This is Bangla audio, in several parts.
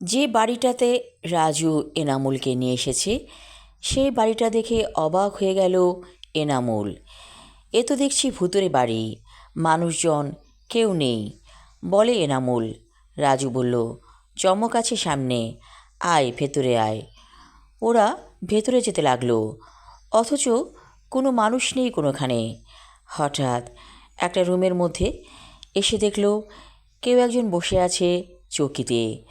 যে বাড়িটাতে রাজু এনামুলকে নিয়ে এসেছে, সেই বাড়িটা দেখে অবাক হয়ে গেল এনামুল। এ তো দেখছি ভূতরে বাড়ি, মানুষজন কেউ নেই। বলে এনামুল, রাজু বলল, চমক আছে সামনে, আয় ভেতরে আয়। ওরা ভেতরে যেতে লাগল, অথচ কোনো মানুষ নেই কোনোখানে। হঠাৎ একটা রুমের মধ্যে এসে দেখল, কেউ একজন বসে আছে চৌকিতে।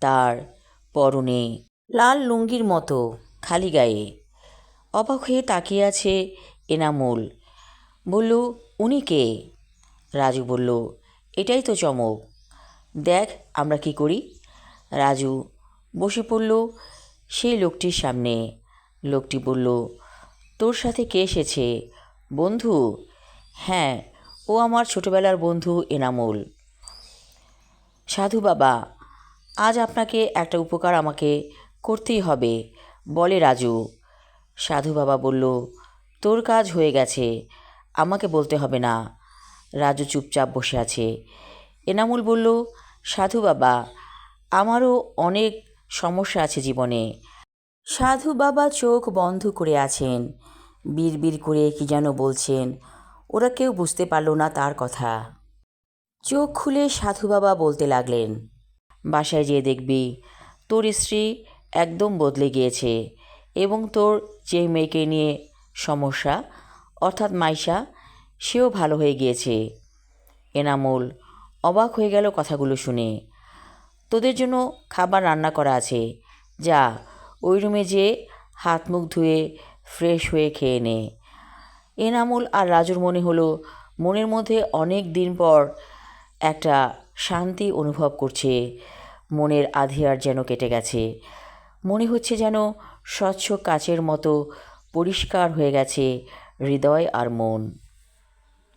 তার পরনে লাল লুঙ্গির মতো খালি গায়ে। অবাক হয়ে তাকিয়ে আছে এনামুল। বলল, উনি কে? রাজু বলল, এটাই তো চমক। দেখ, আমরা কি করি? রাজু বসে পড়ল সেই লোকটির সামনে। লোকটি বলল, তোর সাথে কে এসেছে? বন্ধু? হ্যাঁ ও আমার ছোটবেলার বন্ধু এনামুল। সাধু বাবা আজ আপনাকে একটা উপকার আমাকে করতেই হবে। বলে রাজু। সাধু বাবা বলল, তোর কাজ হয়ে গেছে, আমাকে বলতে হবে না। রাজু চুপচাপ বসে আছে। এনামুল বলল, সাধু বাবা, আমারও অনেক সমস্যা আছে জীবনে। সাধু বাবা চোখ বন্ধ করে আছেন। বিড়বিড় করে কি যেন বলছেন, ওরা কেউ বুঝতে পারল না তার কথা। চোখ খুলে সাধু বাবা বলতে লাগলেন বাসায় যেয়ে দেখবি। তোর স্ত্রী একদম বদলে গিয়েছে এবং তোর যে মেয়েকে নিয়ে সমস্যা, অর্থাৎ মাইশা, সেও ভালো হয়ে গিয়েছে। এনামুল অবাক হয়ে গেল কথাগুলো শুনে। তোদের জন্য খাবার রান্না করা আছে। যা, ওই রুমে যেয়ে হাত মুখ ধুয়ে ফ্রেশ হয়ে খেয়ে নে। এনামুল আর রাজুর মনে হলো মনের মধ্যে অনেক দিন পর একটা শান্তি অনুভব করছে। মনের আধিয়ার যেন কেটে গেছে। মনে হচ্ছে যেন স্বচ্ছ কাচের মতো পরিষ্কার হয়ে গেছে হৃদয় আর মন।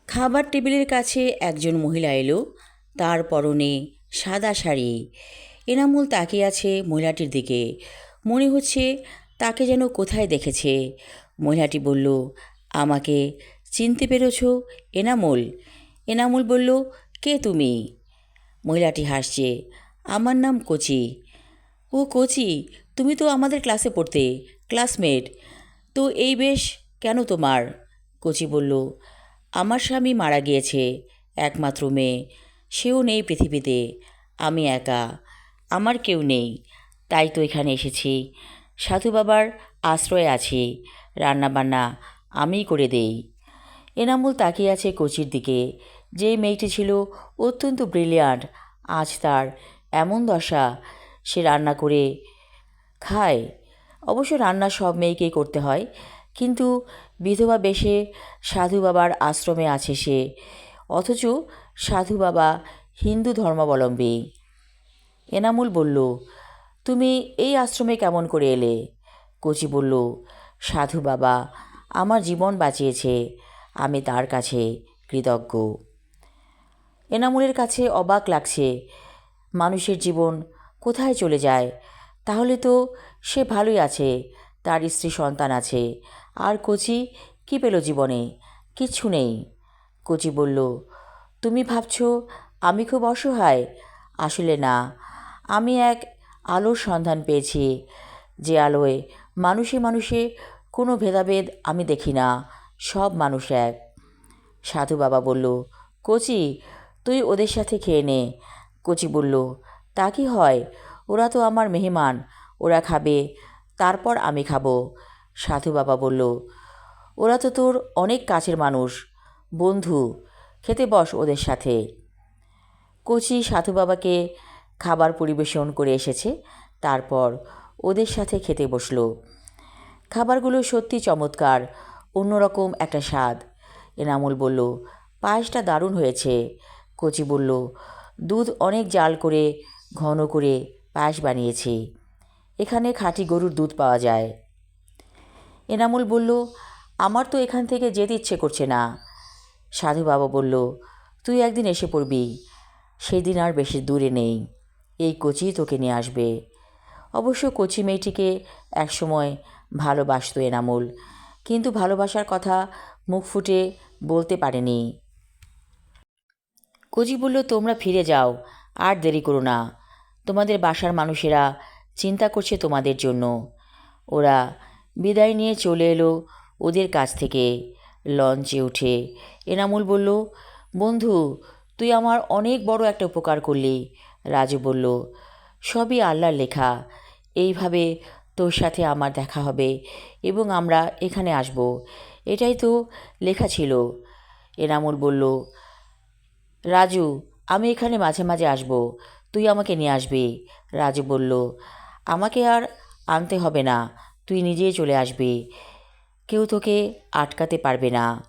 খাবার টেবিলের কাছে একজন মহিলা এলো, তার পরনে সাদা শাড়ি। এনামুল তাকিয়ে আছে মহিলাটির দিকে। মনে হচ্ছে তাকে যেন কোথায় দেখেছে। মহিলাটি বলল, আমাকে চিনতে পেরেছ, এনামুল? এনামুল বলল, কে তুমি? মহিলাটি হাসছে আমার নাম কোচি। ও কোচি, তুমি তো আমাদের ক্লাসে পড়তে, ক্লাসমেট। তো এই বেশ কেন তোমার? কোচি বলল, আমার স্বামী মারা গিয়েছে, একমাত্র মেয়ে। সেও নেই পৃথিবীতে, আমি একা, আমার কেউ নেই। তাই তো এখানে এসেছি। সাধু বাবার আশ্রয়ে আছি, রান্নাবান্না আমিই করে দেই। এনামুল তাকিয়ে আছে কোচির দিকে। যে মেয়েটি ছিল অত্যন্ত ব্রিলিয়ান্ট আজ তার এমন দশা সে রান্না করে খায়। অবশ্য রান্না সব মেয়েকেই করতে হয়, কিন্তু বিধবা বেশে সাধু বাবার আশ্রমে আছে সে। অথচ সাধু বাবা হিন্দু ধর্মাবলম্বী। এনামুল বলল, তুমি এই আশ্রমে কেমন করে এলে? কচি বলল, সাধু বাবা আমার জীবন বাঁচিয়েছে, আমি তার কাছে কৃতজ্ঞ। এনামুলের কাছে অবাক লাগছে মানুষের জীবন কোথায় চলে যায়? তাহলে তো সে ভালোই আছে, তার স্ত্রী সন্তান আছে। আর কোচি কি পেল জীবনে? কিচ্ছু নেই। কোচি বলল, তুমি ভাবছ আমি খুব অসহায়? আসলে না। আমি এক আলোর সন্ধান পেয়েছি, যে আলোয় মানুষে মানুষে কোনো ভেদাভেদ আমি দেখি না, সব মানুষ এক। সাধু বাবা বলল, কোচি, তুই ওদের সাথে খেয়ে নে। কোচি বলল, তা কি হয়? ওরা তো আমার মেহমান, ওরা খাবে, তারপর আমি খাব। সাধু বাবা বলল, ওরা তো তোর অনেক কাছের মানুষ। বন্ধু, খেতে বস ওদের সাথে। কচি সাধু বাবাকে খাবার পরিবেশন করে এসেছে, তারপর ওদের সাথে খেতে বসল। খাবারগুলো সত্যি চমৎকার, অন্যরকম একটা স্বাদ। এনামুল বলল, পায়েসটা দারুণ হয়েছে। কচি বলল দুধ অনেক জাল করে, ঘন করে পায়েস বানিয়েছি। এখানে খাঁটি গরুর দুধ পাওয়া যায়। এনামুল বলল, আমার তো এখান থেকে যেতে ইচ্ছে করছে না। সাধু বাবা বলল, তুই একদিন এসে পড়বি। সেদিন আর বেশি দূরে নেই। এই কোচি তোকে নিয়ে আসবে। অবশ্য কোচি মেয়েটিকে একসময় ভালোবাসত এনামুল, কিন্তু ভালোবাসার কথা মুখ ফুটে বলতে পারেনি। কোচি বলল, তোমরা ফিরে যাও। আর দেরি করো না। তোমাদের বাসার মানুষেরা চিন্তা করছে তোমাদের জন্য। ওরা বিদায় নিয়ে চলে এলো ওদের কাছ থেকে। লঞ্চে উঠে এনামুল বলল, বন্ধু, তুই আমার অনেক বড় একটা উপকার করলি। রাজু বলল, সবই আল্লাহর লেখা। এইভাবে তোর সাথে আমার দেখা হবে এবং আমরা এখানে আসব। এটাই তো লেখা ছিল। এনামুল বলল রাজু, আমি এখানে মাঝে মাঝে আসব। তুই আমাকে নিয়ে আসবি। রাজু বলল, আমাকে আর আনতে হবে না, তুই নিজেই চলে আসবি। কেউ তোকে আটকাতে পারবে না।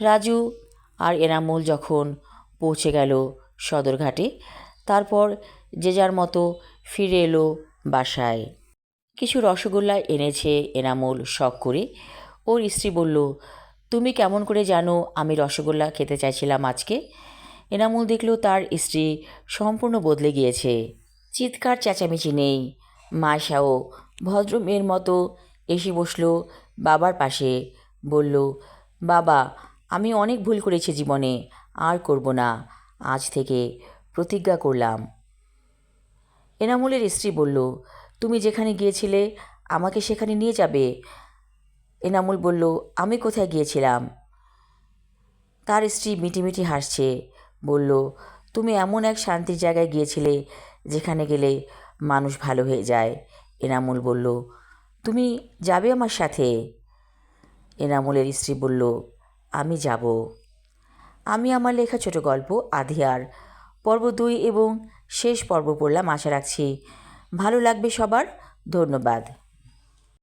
রাজু আর এনামুল যখন পৌঁছে গেল সদরঘাটে, তারপর যে যার মতো ফিরে এলো বাসায়। কিছু রসগোল্লা এনেছে এনামুল শখ করে। ওর স্ত্রী বলল তুমি কেমন করে জানো আমি রসগোল্লা খেতে চাইছিলাম আজকে? এনামুল দেখল তার স্ত্রী সম্পূর্ণ বদলে গিয়েছে। চিৎকার চেঁচামেচি নেই। মায়শাও ভদ্র মেয়ের মতো এসে বসল বাবার পাশে। বলল, বাবা, আমি অনেক ভুল করেছি জীবনে। আর করব না। আজ থেকে প্রতিজ্ঞা করলাম। এনামুলের স্ত্রী বলল, তুমি যেখানে গিয়েছিলে আমাকে সেখানে নিয়ে যাবে। এনামুল বলল, আমি কোথায় গিয়েছিলাম? তার স্ত্রী মিটিমিটি হাসছে, বলল, তুমি এমন এক শান্তির জায়গায় গিয়েছিলে যেখানে গেলে মানুষ ভালো হয়ে যায়। এনামুল বলল, তুমি যাবে আমার সাথে? এনামুলের স্ত্রী বলল, আমি যাব। আমি আমার লেখা ছোট গল্প, আধিয়ার, পর্ব দুই এবং শেষ পর্ব পড়লাম, আশা রাখছি। ভালো লাগবে সবার, ধন্যবাদ।